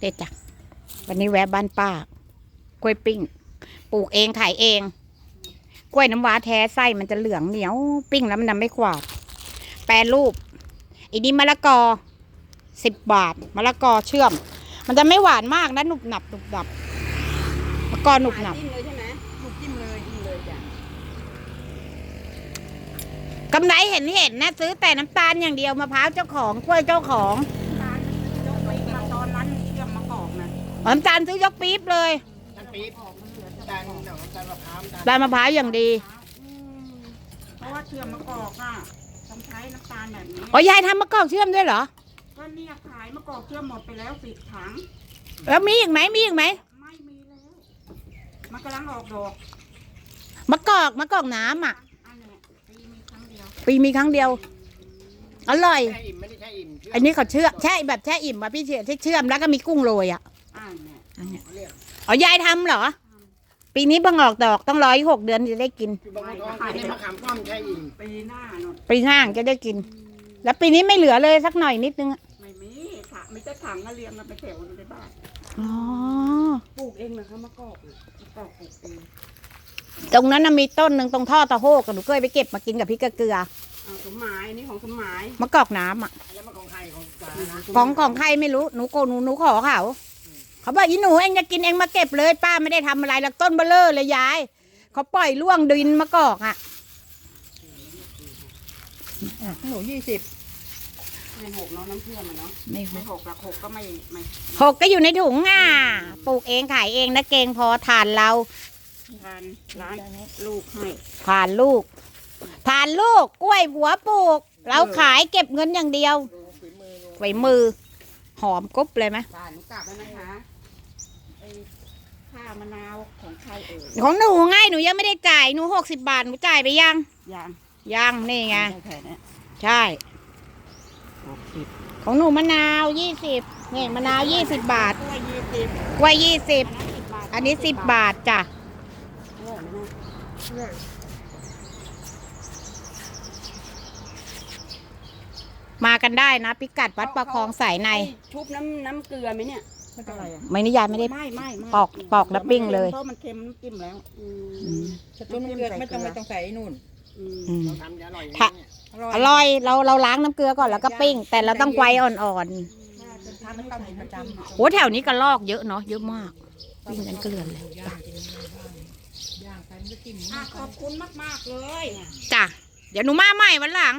เด็ดจ้ะวันนี้แวะบ้านป้ากล้วยปิ้ง ปลูกเองขายเอง กล้วยน้ำว้าแท้ไส้มันจะเหลืองเหนียว ปิ้งแล้วมันทำไม่ขวาดแปรรูปอีนี้มะละกอสิบบาทมะละกอเชื่อม มันจะไม่หวานมากนะหนุบหนับหนุบหนับมะละกอหนุบหนับจิ้มเลยใช่ไหมถูกจิ้มเลยจิ้มเลยจ้ะกำไรเห็นเห็นนะ ซื้อแต่น้ำตาลอย่างเดียวมะพร้าวเจ้าของกล้วยเจ้าของ ตาลยกไปมาตอนนั้นเชื่อมมะกอก นะน้ำตาลซื้อยกปี๊บเลยน้ำปี๊บจานหนังจานมะพร้าวจานได้มะพร้าวอย่างดีอืมเพราะว่าเชื่อมมะกอกอะต้องใช้น้ำตาลแบบนี้อ๋อยายทำมะกอกเชื่อมด้วยเหรอก็เนี่ยขายมะกอกเชื่อมหมดไปแล้วสิบถังแล้วมีอีกไหมมีอีกไหมไม่มีแล้วมันกำลังออกดอกมะกอกมะกอกน้ำอะอันเนี้ยปีมีครั้งเดียวปีมีครั้งเดียว อร่อยแช่อิ่มไม่ได้แช่อิ่มเชื่อันนี้เขาเชื่อแช่แบบแช่อิ่มอะพี่เชื่อที่เชื่อมแล้วก็มีกุ้งโรยอะ อันเนี้ยอันเนี้ยเรียกอ๋อยายทำเหรอ ปีนี้เพิ่งออกดอกต้องรออีกหกเดือนจะได้กินคือบางคนเขากินมะขามป้อมแช่อิ่มปีหน้าหนดปีหน้าจะได้กิน แล้วปีนี้ไม่เหลือเลยสักหน่อยนิดนึงอะไม่มีถังไม่ใช่ถังก็เรียงกันไปแถวอยู่ในบ้านอ๋อ ปลูกเองนะคะมะกอกน่ะมะกอกปลูกเองตรงนั้นน่ะมีต้นหนึ่งตรงท่อตะโฮกอะหนูเคยไปเก็บมากินกับพริกกะเกลืออ่าสมหมายนี่ของสมหมายมะกอกน้ำอะแล้วมันของใครของจ๋านะของของใครไม่รู้หนูโกหนูหนูขอเขา เขาบอกอีหนูเองจะกินเองมาเก็บเลย ป้าไม่ได้ทำอะไรหรอกต้นเบลเลอร์เลยยายเขาปล่อยล่วงดินมะกอกอะหนูยี่สิบไม่หกเนาะน้ำเชื่อมอะเนาะไม่ไม่หกละหกก็ไม่ไม่หกก็อยู่ในถุงอะปลูกเองขายเองนะเกรงพอทานเราทานร้านลูกให้ทานลูกทานลูกกล้วยหัวปลูก เราขายเก็บเงินอย่างเดียวฝีมือไว้มือ หอมกรุบเลยไหมทานหนูกลับแล้วนะคะ ไอ้ข้าวมะนาวของใครเอ่ยของหนูไง่ายหนูยังไม่ได้จ่ายหนูหกสิบาทหนูจ่ายไปยังยางยังนี่ไง แค่เนี้ยใช่ หกสิบของหนูมะนาวยี่สิบนี่มะนาวยี่สิบบาทกล้วยยี่สิบกล้วยยี่สิบอันนั้นสิบบาทอันนี้สิบบาทจ้ะอร่อยไหมนะมากันได้นะ พิกัดวัดประคองสายในไอ้ชุบน้ำน้ำเกลือไหมเนี่ย ไม่เป็นไรอะไม่นิยายไม่ได้ ไม่ไม่ไม่ปอกปอกแล้วปิ้งเลย เพราะมันเค็มน้ำจิ้มแล้ว อืมสตุ้นเกลือไม่ต้องไม่ต้องใส่ไอ้นู่นอืมอืมเราทำจะอร่อยอย่างค่ะนี้อร่อยเราเราล้างน้ำเกลือก่อนแล้วก็ปิ้ง แต่เราต้องไฟอ่อนทานน้ำตาลประจำๆโอ้แถวนี้ก็ลอกเยอะเนาะเยอะมากปิ้งกันเกลือนเลยย่างกินบ้างย่างไปมันก็จิ้มอะขอบคุณมาก ๆ เลย จ้ะเดี๋ยวหนูมาใหม่วันหลังจ